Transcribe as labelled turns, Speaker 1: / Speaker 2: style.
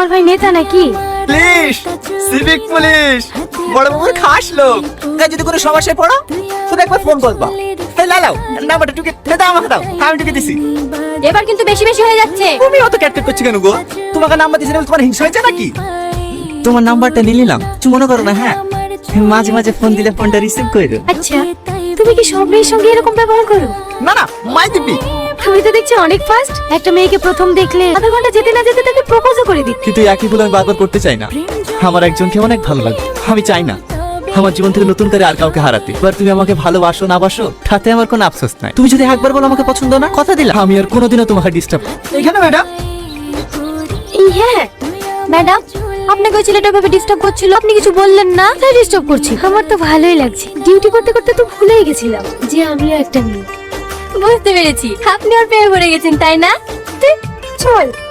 Speaker 1: আমার ভাই নেতা নাকি?
Speaker 2: Police civic police. বড় বাবুর খাস লোক। তা যদি কোনো সমস্যায় পড়ো শুধু একবার ফোন করবা এই লালাও নাম্বারটা টুকে দাও আমাকে দাও আমি টুকে দিছি।
Speaker 1: এবার কিন্তু বেশি বেশি হয়ে যাচ্ছে।
Speaker 2: তুমি অত ক্যাটকেট করছ কেন গো? তোমাকে নাম্বার দিয়েছি তোমার হিংসা হয়েছে নাকি? তোমার নাম্বারটা নিয়ে নিলাম। তুমি মনে করো না হ্যাঁ? মাঝে মাঝে ফোন দিলে ফোনটা রিসিভ করে
Speaker 1: আচ্ছা তুমি কি সব মেয়ের সঙ্গে এরকম ব্যবহার করো?
Speaker 2: না না মাই দিবি।
Speaker 1: তুমি তো দেখছি অনেক ফাস্ট একটা মেয়েকে প্রথম দেখলে আধা ঘণ্টা যেতে না যেতে তাকে প্রপোজও করে দিতে।
Speaker 2: কিন্তু একই ভুল আমি বারবার করতে চাই না। আমার একজনকে অনেক ভালো লাগে। আমি চাই না। আমার জীবন থেকে নতুন করে আর কাউকে হারাতে। এবার তুমি আমাকে ভালোবাসো না বাসো তাতে আমার কোনো আফসোস নাই। তুমি যদি একবার বলো আমাকে পছন্দ না কথা দিলা আমি আর কোনোদিনও তোমাকে ডিস্টার্ব এখানে ম্যাডাম।
Speaker 1: এই হ্যাঁ ম্যাডাম আপনাকে ওই ছেলেটা ভাবে ডিস্টার্ব করছিল আপনি কিছু বললেন না? তাই ডিস্টার্ব করছি। আমার তো ভালোই লাগছে। ডিউটি করতে করতে তো ভুলেই গেছিলাম যে আমিও একটা মেয়ে বুঝতে পেরেছি। আপনি ওর প্রেমে পড়ে গেছেন তাই না? চল।